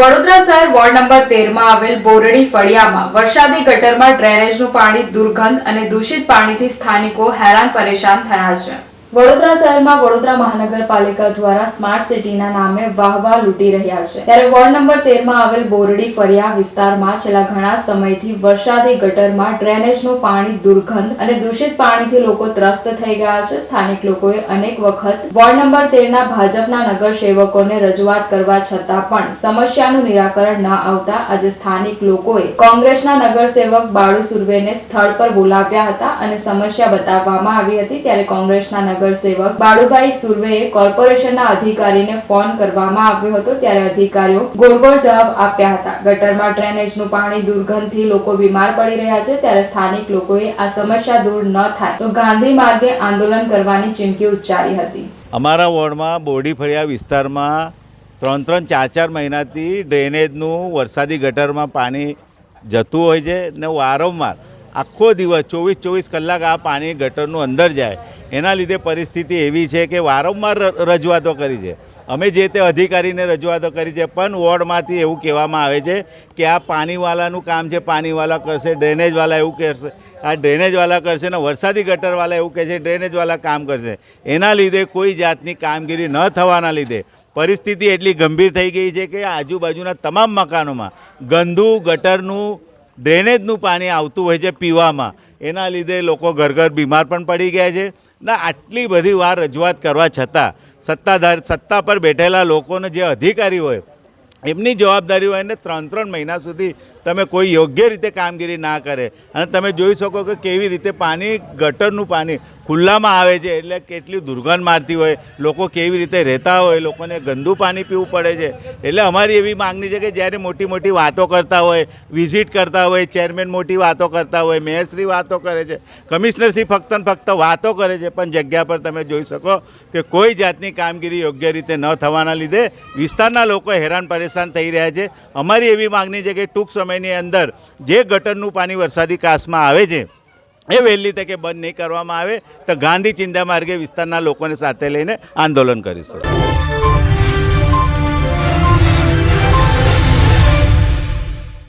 વડોદરા શહેર ward number તેરમાં આવેલ બોરડી ફળિયામાં વરસાદી ગટરમાં ડ્રેનેજનું પાણી દુર્ગંધ અને દૂષિત પાણીથી સ્થાનિકો હેરાન પરેશાન થયા છે. વડોદરા શહેરમાં વડોદરા મહાનગરપાલિકા દ્વારા સ્માર્ટ સિટીના નામે વાહવા લૂંટી રહ્યા છે. ત્યારે વોર્ડ નંબર તેરમાં આવેલ બોરડી ફરિયા વિસ્તારમાં છેલ્લા ઘણા સમયથી વરસાદી ગટરમાં ડ્રેનેજનું પાણી દુર્ગંધ અને દૂષિત પાણીથી લોકો ત્રસ્ત થઈ ગયા છે. સ્થાનિક લોકોએ અનેક વખત વોર્ડ નંબર તેરના ભાજપના નગર સેવકોને રજૂઆત કરવા છતાં પણ સમસ્યાનું નિરાકરણ ન આવતા આજે સ્થાનિક લોકોએ કોંગ્રેસના નગરસેવક બાળુ સુર્વેને સ્થળ પર બોલાવ્યા હતા અને સમસ્યા બતાવવામાં આવી હતી. ત્યારે કોંગ્રેસના નગરસેવક બાળુભાઈ સુરવેએ કોર્પોરેશનના અધિકારીને ફોન કરવામાં આવ્યો હતો ત્યારે અધિકારીઓ ગોળગોળ જવાબ આપ્યા હતા. ગટરમાં ડ્રેનેજનું પાણી દુર્ગંધથી લોકો બીમાર પડી રહ્યા છે. ત્યારે સ્થાનિક લોકોએ આ સમસ્યા દૂર ન થાય તો ગાંધી માર્ગે આંદોલન કરવાની ચીમકી ઉચ્ચારી હતી. અમારા વોર્ડમાં બોડી ફળિયા વિસ્તારમાં ત્રણ ત્રણ ચાર ચાર મહિનાથી ડ્રેનેજનું વરસાદી ગટરમાં પાણી જતું હોય છે ને વારંવાર આખો દિવસ ચોવીસ ચોવીસ કલાક આ પાણી ગટરનું અંદર જાય. એના લીધે પરિસ્થિતિ એવી છે કે વારંવાર રજૂઆતો કરી છે. અમે જે તે અધિકારીને રજૂઆતો કરી છે, પણ વોર્ડમાંથી એવું કહેવામાં આવે છે કે આ પાણીવાલાનું કામ છે, પાણીવાલા કરશે, ડ્રેનેજવાલા એવું કહેશે આ ડ્રેનેજવાલા કરશે ને વરસાદી ગટરવાલા એવું કહે છે, ડ્રેનેજવાલા કામ કરશે. એના લીધે કોઈ જાતની કામગીરી ન થવાના લીધે પરિસ્થિતિ એટલી ગંભીર થઈ ગઈ છે કે આજુબાજુના તમામ મકાનોમાં ગંદુ ગટરનું, ડ્રેનેજનું પાણી આવતું હોય છે પીવામાં. એના લીધે લોકો ઘર ઘર બીમાર પણ પડી ગયા છે. ના, આટલી બધી વાર રજૂઆત કરવા છતાં, સત્તાધાર, સત્તા પર બેઠેલા લોકોને જે અધિકારી હોય, એમની જવાબદારી હોય ને ત્રણ ત્રણ મહિના સુધી તમે કોઈ યોગ્ય રીતે કામગીરી ના કરે અને તમે જોઈ શકો કે કેવી રીતે પાણી, ગટરનું પાણી ખુલ્લામાં આવે છે, એટલે કેટલી દુર્ગંધ મારતી હોય, લોકો કેવી રીતે રહેતા હોય, લોકોને ગંદુ પાણી પીવું પડે છે. એટલે અમારી એવી માગણી છે કે જ્યારે મોટી મોટી વાતો કરતા હોય, વિઝિટ કરતા હોય, ચેરમેન મોટી વાતો કરતા હોય મેયરશ્રી વાતો કરે છે કમિશનરશ્રી ફક્ત ફક્ત વાતો કરે છે, પણ જગ્યા પર તમે જોઈ શકો કે કોઈ જાતની કામગીરી યોગ્ય રીતે ન થવાના લીધે વિસ્તારના લોકો હેરાન પરેશાન થઈ રહ્યા છે. અમારી એવી માગણી છે કે ટૂંક સમયની અંદર જે ગટરનું પાણી વરસાદી કાસમાં આવે છે, એ વહેલી તકે બંધ નહીં કરવામાં આવે, તો ગાંધી ચિંતા માર્ગે વિસ્તારના લોકોને સાથે લઈને આંદોલન કરીશું.